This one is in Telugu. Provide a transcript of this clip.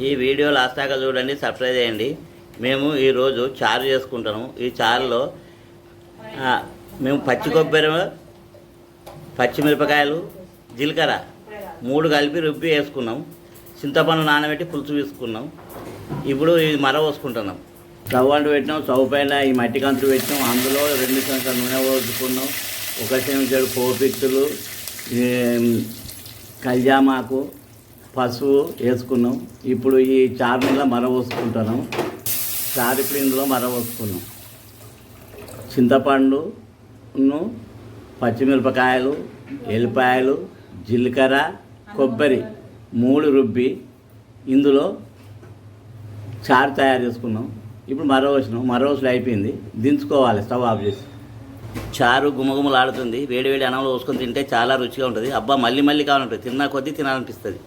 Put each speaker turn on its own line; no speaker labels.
ఈ వీడియో లాస్ట్ దాకా చూడండి సబ్స్క్రైబ్ చేయండి. మేము ఈరోజు చారు చేసుకుంటాము ఈ చారులో మేము పచ్చి కొబ్బరి పచ్చిమిరపకాయలు జీలకర్ర మూడు కలిపి రుబ్బి వేసుకున్నాం. చింతపండు నానబెట్టి పులుసు తీసుకున్నాం. ఇప్పుడు ఇది మర పోసుకుంటున్నాం. స్టవ్ అంటు పెట్టినాం స్టవ్ పైన ఈ మట్టి కంతులు పెట్టినాం. అందులో రెండు చెంచాల నూనె పోసుకున్నాం. ఒక చెంచాడు పోపిత్తులు కల్జామాకు పసుపు వేసుకున్నాం. ఇప్పుడు ఈ చారు నీళ్ళ మర పోసుకుంటున్నాం. చింతపండు ఇందులో మర పోసుకున్నాం. చింతపండును పచ్చిమిరపకాయలు ఎల్లిపాయలు జీలకర్ర కొబ్బరి మూడు రుబ్బి ఇందులో చారు తయారు చేసుకున్నాం. ఇప్పుడు మరో వచ్చినాం మరో రోజులు అయిపోయింది. దించుకోవాలి. స్టవ్ ఆఫ్ చేసి. చారు గుమగుమలాడుతుంది. వేడి వేడి అన్నంలో పోసుకొని తింటే చాలా రుచిగా ఉంటుంది. అబ్బా మళ్ళీ మళ్ళీ కావాలంటుంది. తిన్నా కొద్దీ తినాలనిపిస్తుంది.